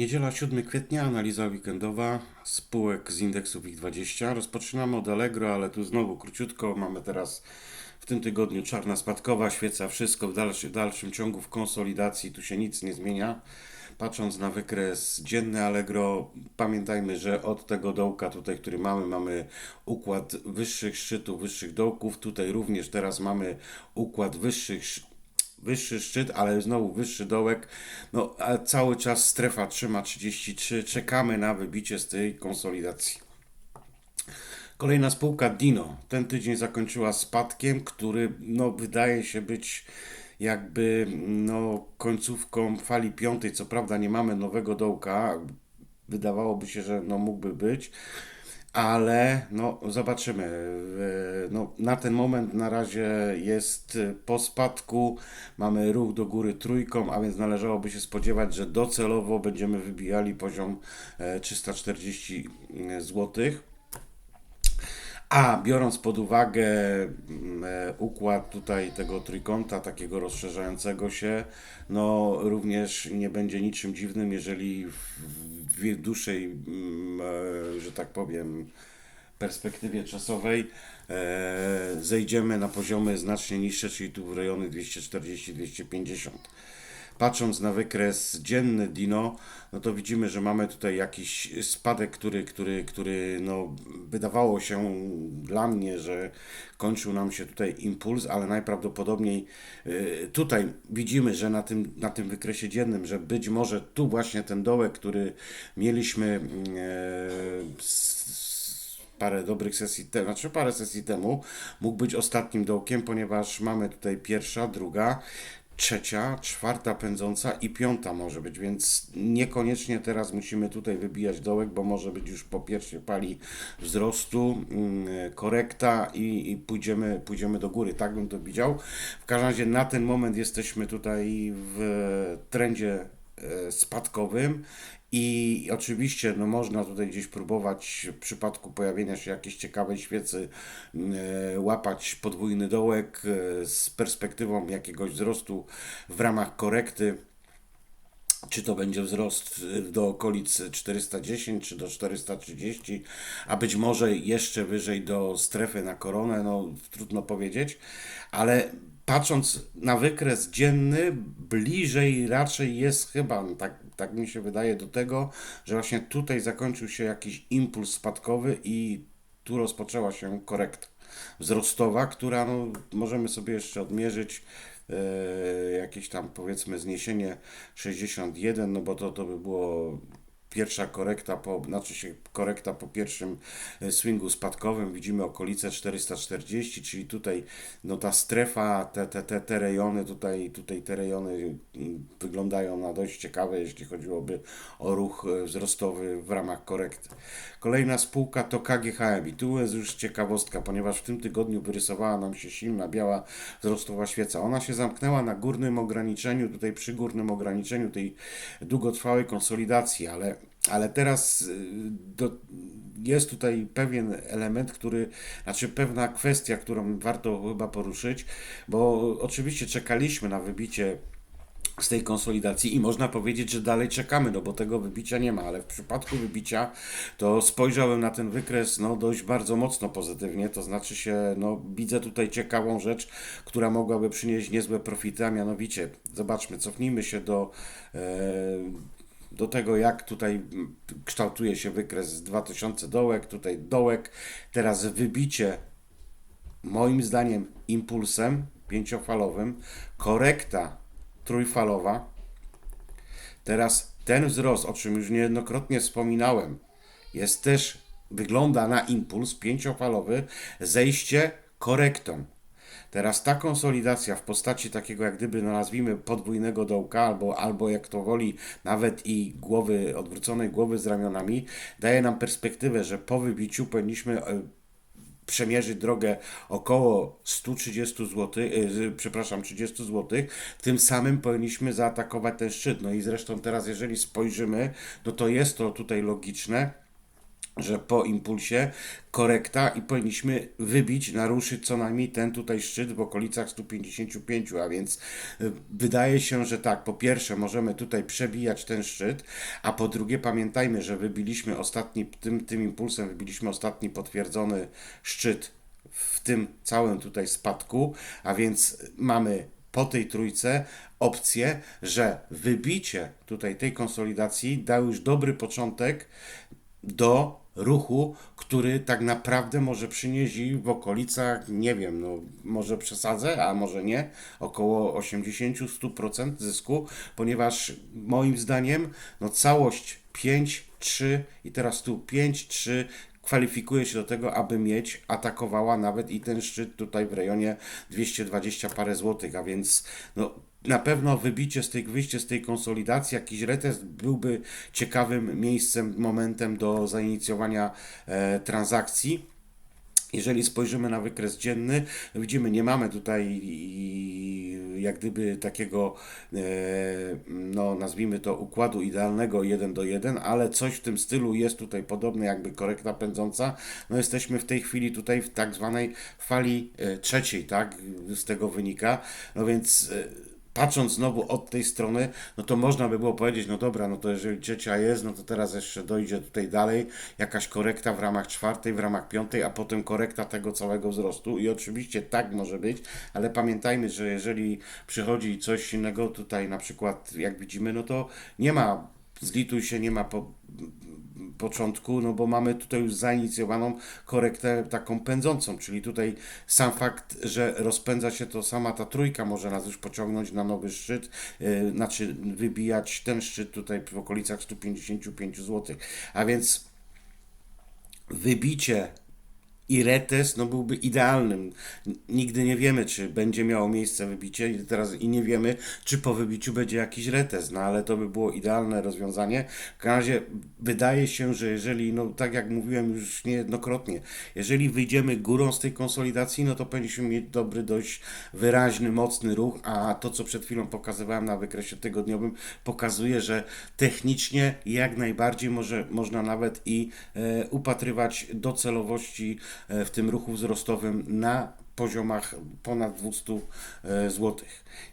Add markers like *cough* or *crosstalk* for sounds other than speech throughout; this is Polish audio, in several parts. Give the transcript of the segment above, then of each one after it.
Niedziela 7 kwietnia, analiza weekendowa spółek z indeksu WIG20. Rozpoczynamy od Allegro, ale tu znowu króciutko. Mamy teraz w tym tygodniu czarna spadkowa, świeca wszystko w, dalszy, w dalszym ciągu w konsolidacji, tu się nic nie zmienia. Patrząc na wykres dzienny Allegro, pamiętajmy, że od tego dołka tutaj, który mamy, mamy układ wyższych szczytów, wyższych dołków. Tutaj również teraz mamy układ wyższych sz- wyższy szczyt, ale znowu wyższy dołek. No, a cały czas strefa trzyma 33. Czekamy na wybicie z tej konsolidacji. Kolejna spółka Dino. Ten tydzień zakończyła spadkiem, który no, wydaje się być jakby no, końcówką fali piątej. Co prawda nie mamy nowego dołka. Wydawałoby się, że no, mógłby być. Ale no, zobaczymy. E, No, na ten moment na razie jest e, po spadku. Mamy ruch do góry trójką, a więc należałoby się spodziewać, że docelowo będziemy wybijali poziom e, 340 złotych. A biorąc pod uwagę mm, e, układ tutaj tego trójkąta, takiego rozszerzającego się, no również nie będzie niczym dziwnym, jeżeli w, dłuższej, mm, e, że tak powiem, perspektywie czasowej e, zejdziemy na poziomy znacznie niższe, czyli tu w rejony 240-250. Patrząc na wykres dzienny Dino, no to widzimy, że mamy tutaj jakiś spadek, który, który, który no, wydawało się dla mnie, że kończył nam się tutaj impuls, ale najprawdopodobniej y, tutaj widzimy, że na tym, na tym wykresie dziennym, że być może tu właśnie ten dołek, który mieliśmy s- parę dobrych sesji temu, znaczy parę sesji temu, mógł być ostatnim dołkiem, ponieważ mamy tutaj pierwsza, druga, trzecia, czwarta pędząca i piąta może być, więc niekoniecznie teraz musimy tutaj wybijać dołek, bo może być już po pierwszej pali wzrostu, mm, korekta i, i pójdziemy, pójdziemy do góry. Tak bym to widział. W każdym razie na ten moment jesteśmy tutaj w trendzie spadkowym. I oczywiście no, można tutaj gdzieś próbować w przypadku pojawienia się jakiejś ciekawej świecy e, łapać podwójny dołek e, z perspektywą jakiegoś wzrostu w ramach korekty. Czy to będzie wzrost do okolic 410 czy do 430, a być może jeszcze wyżej do strefy na koronę, no trudno powiedzieć, ale patrząc na wykres dzienny, bliżej raczej jest chyba, tak, tak mi się wydaje, do tego, że właśnie tutaj zakończył się jakiś impuls spadkowy i tu rozpoczęła się korekta wzrostowa, która no, możemy sobie jeszcze odmierzyć e, jakieś tam powiedzmy zniesienie 61, no bo to, to by było pierwsza korekta po, znaczy się korekta po pierwszym e, swingu spadkowym, widzimy okolice 440, czyli tutaj no ta strefa, te, te, te, te rejony, tutaj, tutaj te rejony mm, wyglądają na dość ciekawe, jeśli chodziłoby o ruch e, wzrostowy w ramach korekty. Kolejna spółka to KGHM i tu jest już ciekawostka, ponieważ w tym tygodniu wyrysowała nam się silna biała wzrostowa świeca. Ona się zamknęła na górnym ograniczeniu, tutaj przy górnym ograniczeniu tej długotrwałej konsolidacji, ale, ale teraz y, do, jest tutaj pewien element, który, znaczy pewna kwestia, którą warto chyba poruszyć, bo oczywiście czekaliśmy na wybicie z tej konsolidacji i można powiedzieć, że dalej czekamy, no bo tego wybicia nie ma, ale w przypadku wybicia to spojrzałem na ten wykres no dość bardzo mocno pozytywnie, to znaczy się, no widzę tutaj ciekawą rzecz, która mogłaby przynieść niezłe profity, a mianowicie, zobaczmy, cofnijmy się do e, do tego, jak tutaj kształtuje się wykres z 2000 dołek, tutaj dołek, teraz wybicie moim zdaniem impulsem pięciofalowym, korekta trójfalowa. Teraz ten wzrost, o czym już niejednokrotnie wspominałem, jest też, wygląda na impuls pięciofalowy, zejście korektą. Teraz ta konsolidacja w postaci takiego, jak gdyby, no nazwijmy, podwójnego dołka, albo, albo jak to woli, nawet i głowy, odwróconej głowy z ramionami, daje nam perspektywę, że po wybiciu powinniśmy e, przemierzyć drogę około 130 zł, yy, przepraszam, 30 zł, tym samym powinniśmy zaatakować ten szczyt. No i zresztą teraz, jeżeli spojrzymy, no to jest to tutaj logiczne, że po impulsie korekta i powinniśmy wybić, naruszyć co najmniej ten tutaj szczyt w okolicach 155, a więc y, wydaje się, że tak, po pierwsze możemy tutaj przebijać ten szczyt, a po drugie pamiętajmy, że wybiliśmy ostatni, tym, tym impulsem wybiliśmy ostatni potwierdzony szczyt w tym całym tutaj spadku, a więc mamy po tej trójce opcję, że wybicie tutaj tej konsolidacji dał już dobry początek do ruchu, który tak naprawdę może przynieść w okolicach, nie wiem, no może przesadzę, a może nie, około 80-100% zysku, ponieważ moim zdaniem no całość 5, 3 i teraz tu 5, 3 kwalifikuje się do tego, aby mieć atakowała nawet i ten szczyt tutaj w rejonie 220 parę złotych, a więc no, na pewno wybicie z tej, wyjście z tej konsolidacji, jakiś retest byłby ciekawym miejscem, momentem do zainicjowania e, transakcji. Jeżeli spojrzymy na wykres dzienny, widzimy, nie mamy tutaj jak gdyby takiego, e, no nazwijmy to układu idealnego 1 do 1, ale coś w tym stylu jest tutaj podobne, jakby korekta pędząca. No jesteśmy w tej chwili tutaj w tak zwanej fali e, trzeciej, tak, z tego wynika. No więc e, patrząc znowu od tej strony, no to można by było powiedzieć, no dobra, no to jeżeli trzecia jest, no to teraz jeszcze dojdzie tutaj dalej jakaś korekta w ramach czwartej, w ramach piątej, a potem korekta tego całego wzrostu. I oczywiście tak może być, ale pamiętajmy, że jeżeli przychodzi coś innego tutaj na przykład, jak widzimy, no to nie ma, zlituj się, nie ma po, początku, no bo mamy tutaj już zainicjowaną korektę taką pędzącą, czyli tutaj sam fakt, że rozpędza się to sama ta trójka może nas już pociągnąć na nowy szczyt, yy, znaczy wybijać ten szczyt tutaj w okolicach 155 zł. A więc wybicie i retest no, byłby idealnym. Nigdy nie wiemy, czy będzie miało miejsce wybicie i teraz i nie wiemy, czy po wybiciu będzie jakiś retest, no ale to by było idealne rozwiązanie. W każdym razie wydaje się, że jeżeli, no tak jak mówiłem już niejednokrotnie, jeżeli wyjdziemy górą z tej konsolidacji, no to powinniśmy mieć dobry, dość wyraźny, mocny ruch, a to, co przed chwilą pokazywałem na wykresie tygodniowym, pokazuje, że technicznie jak najbardziej może, można nawet i e, upatrywać docelowości w tym ruchu wzrostowym na poziomach ponad 200 zł.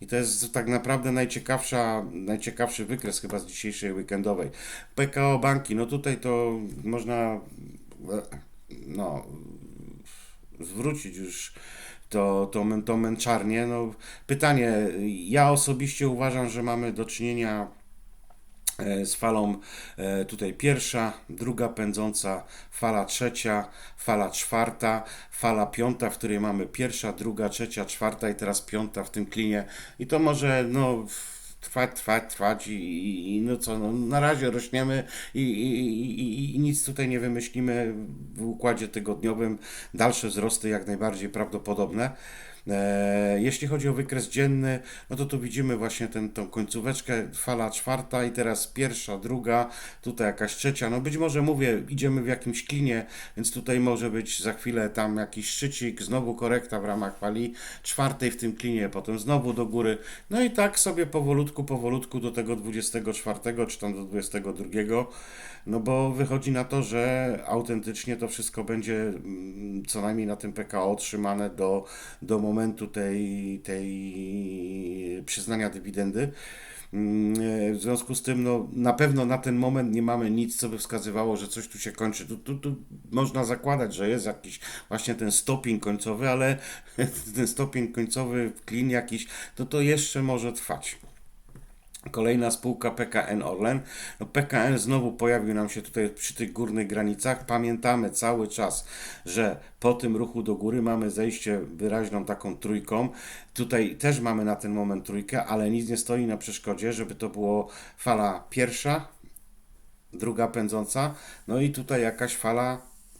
I to jest tak naprawdę najciekawsza, najciekawszy wykres chyba z dzisiejszej weekendowej. PKO Banki, no tutaj to można e, no, zwrócić już to, to, to męczarnię. No, pytanie, ja osobiście uważam, że mamy do czynienia e, z falą e, tutaj pierwsza, druga pędząca, fala trzecia, fala czwarta, fala piąta, w której mamy pierwsza, druga, trzecia, czwarta i teraz piąta w tym klinie. I to może no trwać, trwać, trwać i, i, i no co, no, na razie rośniemy i, i, i, i nic tutaj nie wymyślimy w układzie tygodniowym. Dalsze wzrosty jak najbardziej prawdopodobne. E, Jeśli chodzi o wykres dzienny, no to tu widzimy właśnie tą końcóweczkę, fala czwarta i teraz pierwsza, druga, tutaj jakaś trzecia. No być może mówię, idziemy w jakimś klinie, więc tutaj może być za chwilę tam jakiś szczycik, znowu korekta w ramach fali czwartej w tym klinie, potem znowu do góry. No i tak sobie powolutku, powolutku do tego 24 czy tam do 22. No bo wychodzi na to, że autentycznie to wszystko będzie mm, co najmniej na tym PKO trzymane do, do momentu tej, tej przyznania dywidendy. Mm, W związku z tym, no, na pewno na ten moment nie mamy nic, co by wskazywało, że coś tu się kończy. Tu, tu, tu można zakładać, że jest jakiś właśnie ten stopień końcowy, ale *laughs* ten stopień końcowy klin jakiś, to to jeszcze może trwać. Kolejna spółka PKN Orlen. No PKN znowu pojawił nam się tutaj przy tych górnych granicach. Pamiętamy cały czas, że po tym ruchu do góry mamy zejście wyraźną taką trójką. Tutaj też mamy na ten moment trójkę, ale nic nie stoi na przeszkodzie, żeby to było fala pierwsza, druga pędząca, no i tutaj jakaś fala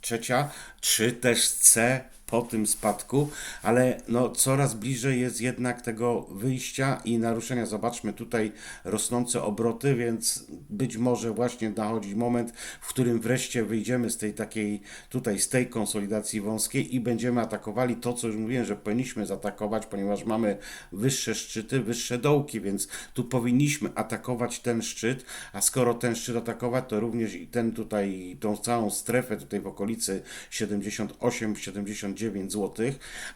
trzecia, czy też C po tym spadku, ale no coraz bliżej jest jednak tego wyjścia i naruszenia. Zobaczmy tutaj rosnące obroty, więc być może właśnie nachodzi moment, w którym wreszcie wyjdziemy z tej takiej tutaj z tej konsolidacji wąskiej i będziemy atakowali to, co już mówiłem, że powinniśmy zaatakować, ponieważ mamy wyższe szczyty, wyższe dołki, więc tu powinniśmy atakować ten szczyt, a skoro ten szczyt atakować, to również i ten tutaj, tą całą strefę tutaj w okolicy 78-79 zł,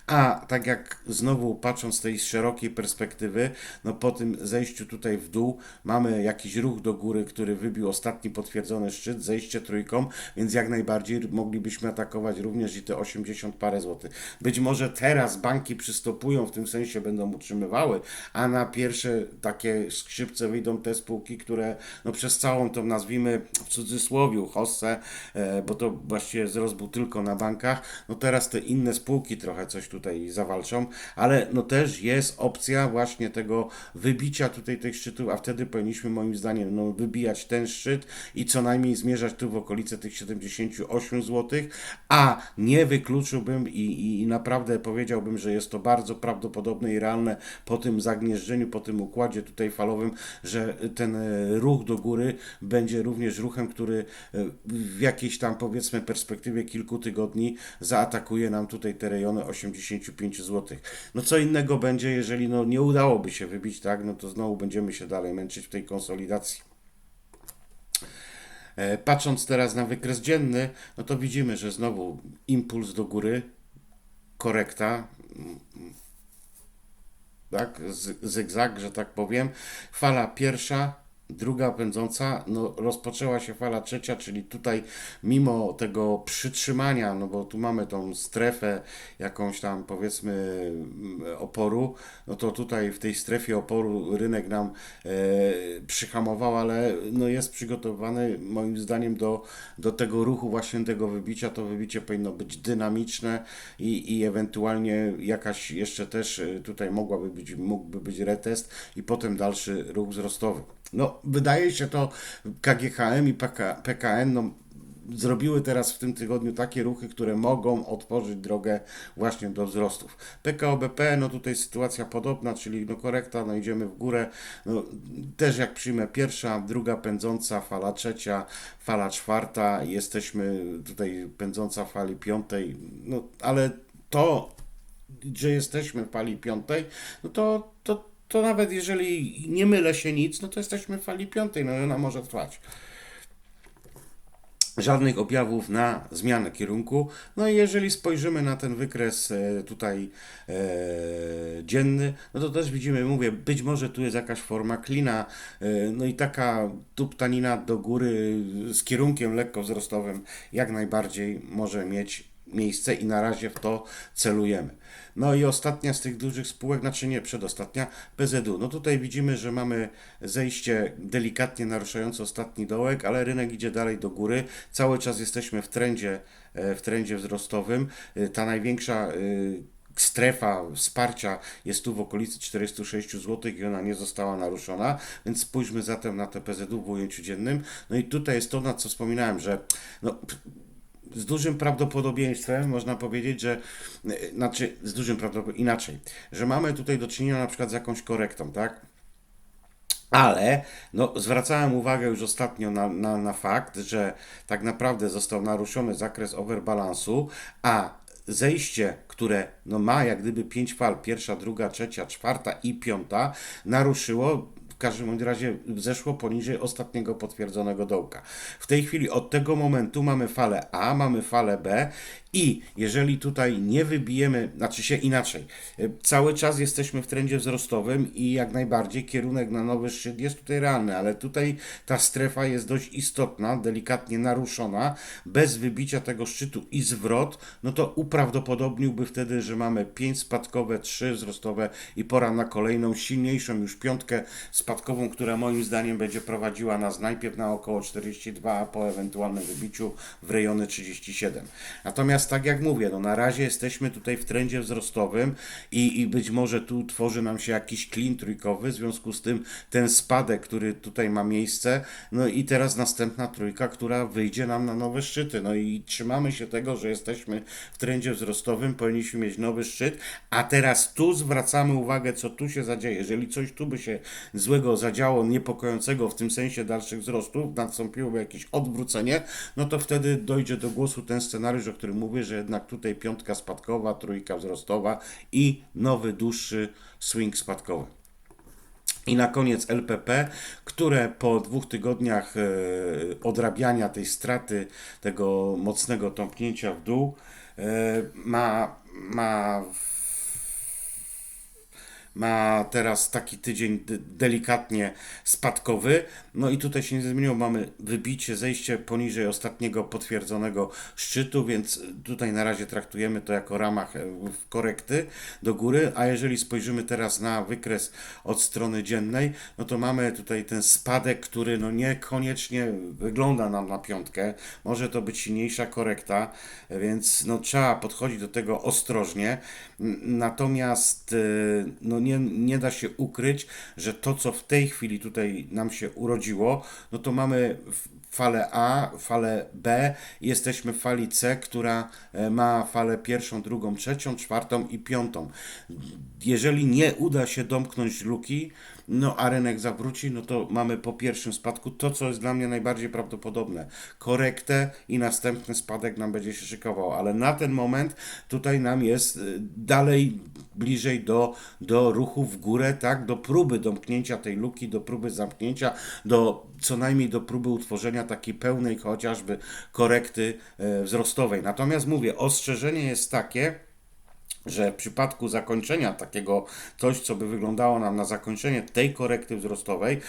a tak jak znowu patrząc z tej szerokiej perspektywy, no po tym zejściu tutaj w dół mamy jakiś ruch do góry, który wybił ostatni potwierdzony szczyt, zejście trójką, więc jak najbardziej moglibyśmy atakować również i te 80 parę złotych. Być może teraz banki przystopują, w tym sensie będą utrzymywały, a na pierwsze takie skrzypce wyjdą te spółki, które no przez całą tą nazwijmy w cudzysłowie hossę, e, bo to właściwie wzrost tylko na bankach, no teraz te inne spółki trochę coś tutaj zawalczą, ale no też jest opcja właśnie tego wybicia tutaj tych szczytów, a wtedy powinniśmy moim zdaniem no, wybijać ten szczyt i co najmniej zmierzać tu w okolice tych 78 zł, a nie wykluczyłbym i, i, i naprawdę powiedziałbym, że jest to bardzo prawdopodobne i realne po tym zagnieżdżeniu, po tym układzie tutaj falowym, że ten e, ruch do góry będzie również ruchem, który e, w jakiejś tam powiedzmy perspektywie kilku tygodni zaatakuje nam tutaj te rejony 85 zł. No co innego będzie, jeżeli no nie udałoby się wybić, tak, no to znowu będziemy się dalej męczyć w tej konsolidacji. E, Patrząc teraz na wykres dzienny, no to widzimy, że znowu impuls do góry, korekta, tak, zygzak, że tak powiem. Fala pierwsza, druga pędząca, no rozpoczęła się fala trzecia, czyli tutaj mimo tego przytrzymania, no bo tu mamy tą strefę jakąś tam powiedzmy mm, oporu, no to tutaj w tej strefie oporu rynek nam e, przyhamował, ale no jest przygotowany moim zdaniem do, do tego ruchu właśnie tego wybicia. To wybicie powinno być dynamiczne i, i ewentualnie jakaś jeszcze też e, tutaj mogłaby być, mógłby być retest i potem dalszy ruch wzrostowy. No, wydaje się to KGHM i PK, PKN, no, zrobiły teraz w tym tygodniu takie ruchy, które mogą otworzyć drogę właśnie do wzrostów. PKO BP, no tutaj sytuacja podobna, czyli no korekta, no idziemy w górę, no też jak przyjmę pierwsza, druga pędząca, fala trzecia, fala czwarta, jesteśmy tutaj pędząca fali piątej, no ale to, że jesteśmy w fali piątej, no to, to, to nawet jeżeli nie mylę się nic, no to jesteśmy w fali piątej, no i ona może trwać żadnych objawów na zmianę kierunku. No i jeżeli spojrzymy na ten wykres e, tutaj e, dzienny, no to też widzimy, mówię, być może tu jest jakaś forma klina, e, no i taka tuptanina do góry z kierunkiem lekko wzrostowym jak najbardziej może mieć miejsce i na razie w to celujemy. No i ostatnia z tych dużych spółek, znaczy nie przedostatnia, PZU. No tutaj widzimy, że mamy zejście delikatnie naruszające ostatni dołek, ale rynek idzie dalej do góry. Cały czas jesteśmy w trendzie, e, w trendzie wzrostowym. E, Ta największa e, strefa wsparcia jest tu w okolicy 406 zł i ona nie została naruszona, więc spójrzmy zatem na te PZU w ujęciu dziennym. No i tutaj jest to, na co wspominałem, że no, z dużym prawdopodobieństwem można powiedzieć, że e, znaczy z dużym prawdopodobieństwem inaczej, że mamy tutaj do czynienia na przykład z jakąś korektą, tak? Ale no, zwracałem uwagę już ostatnio na, na, na fakt, że tak naprawdę został naruszony zakres overbalansu, a zejście, które no, ma jak gdyby pięć fal, pierwsza, druga, trzecia, czwarta i piąta, naruszyło każdym razie zeszło poniżej ostatniego potwierdzonego dołka. W tej chwili od tego momentu mamy falę A, mamy falę B i jeżeli tutaj nie wybijemy, znaczy się inaczej, e, cały czas jesteśmy w trendzie wzrostowym i jak najbardziej kierunek na nowy szczyt jest tutaj realny, ale tutaj ta strefa jest dość istotna, delikatnie naruszona, bez wybicia tego szczytu i zwrot, no to uprawdopodobniłby wtedy, że mamy 5 spadkowe, 3 wzrostowe i pora na kolejną, silniejszą już piątkę spadkową, która moim zdaniem będzie prowadziła nas najpierw na około 42, a po ewentualnym wybiciu w rejony 37. Natomiast Natomiast tak jak mówię, no na razie jesteśmy tutaj w trendzie wzrostowym i, i być może tu tworzy nam się jakiś klin trójkowy, w związku z tym ten spadek, który tutaj ma miejsce, no i teraz następna trójka, która wyjdzie nam na nowe szczyty. No i trzymamy się tego, że jesteśmy w trendzie wzrostowym, powinniśmy mieć nowy szczyt, a teraz tu zwracamy uwagę, co tu się zadzieje. Jeżeli coś tu by się złego zadziało, niepokojącego w tym sensie dalszych wzrostów, nastąpiłoby jakieś odwrócenie, no to wtedy dojdzie do głosu ten scenariusz, o którym mówię, że jednak tutaj piątka spadkowa, trójka wzrostowa i nowy, dłuższy swing spadkowy. I na koniec LPP, które po dwóch tygodniach e, odrabiania tej straty, tego mocnego tąpnięcia w dół, e, ma, ma ma teraz taki tydzień de- delikatnie spadkowy. No i tutaj się nie zmieniło. Mamy wybicie, zejście poniżej ostatniego potwierdzonego szczytu, więc tutaj na razie traktujemy to jako ramach e, korekty do góry. A jeżeli spojrzymy teraz na wykres od strony dziennej, no to mamy tutaj ten spadek, który no niekoniecznie wygląda nam na piątkę. Może to być silniejsza korekta, więc no trzeba podchodzić do tego ostrożnie. Natomiast y, no nie, nie da się ukryć, że to, co w tej chwili tutaj nam się urodziło, no to mamy falę A, falę B jesteśmy w fali C, która e, ma falę pierwszą, drugą, trzecią, czwartą i piątą. Jeżeli nie uda się domknąć luki, no a rynek zawróci, no to mamy po pierwszym spadku to, co jest dla mnie najbardziej prawdopodobne. Korektę i następny spadek nam będzie się szykował, ale na ten moment tutaj nam jest y, dalej bliżej do, do ruchu w górę, tak, do próby domknięcia tej luki, do próby zamknięcia, do co najmniej do próby utworzenia takiej pełnej chociażby korekty e, wzrostowej. Natomiast mówię, ostrzeżenie jest takie, że w przypadku zakończenia takiego coś, co by wyglądało nam na zakończenie tej korekty wzrostowej,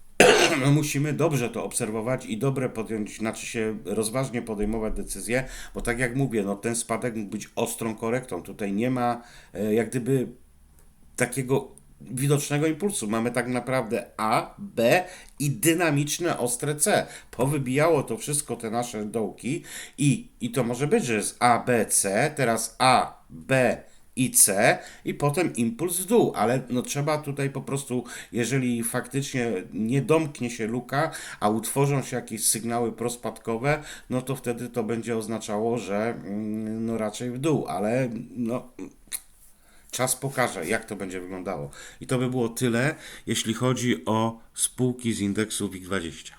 *clears throat* no musimy dobrze to obserwować i dobre podjąć, znaczy się rozważnie podejmować decyzje, bo tak jak mówię, no ten spadek mógł być ostrą korektą. Tutaj nie ma e, jak gdyby takiego widocznego impulsu. Mamy tak naprawdę A, B i dynamiczne ostre C. Powybijało to wszystko te nasze dołki i, i to może być, że jest A, B, C, teraz A, B i C i potem impuls w dół, ale no trzeba tutaj po prostu, jeżeli faktycznie nie domknie się luka, a utworzą się jakieś sygnały prospadkowe, no to wtedy to będzie oznaczało, że mm, no raczej w dół, ale no Czas pokaże, jak to będzie wyglądało. I to by było tyle, jeśli chodzi o spółki z indeksu WIG20.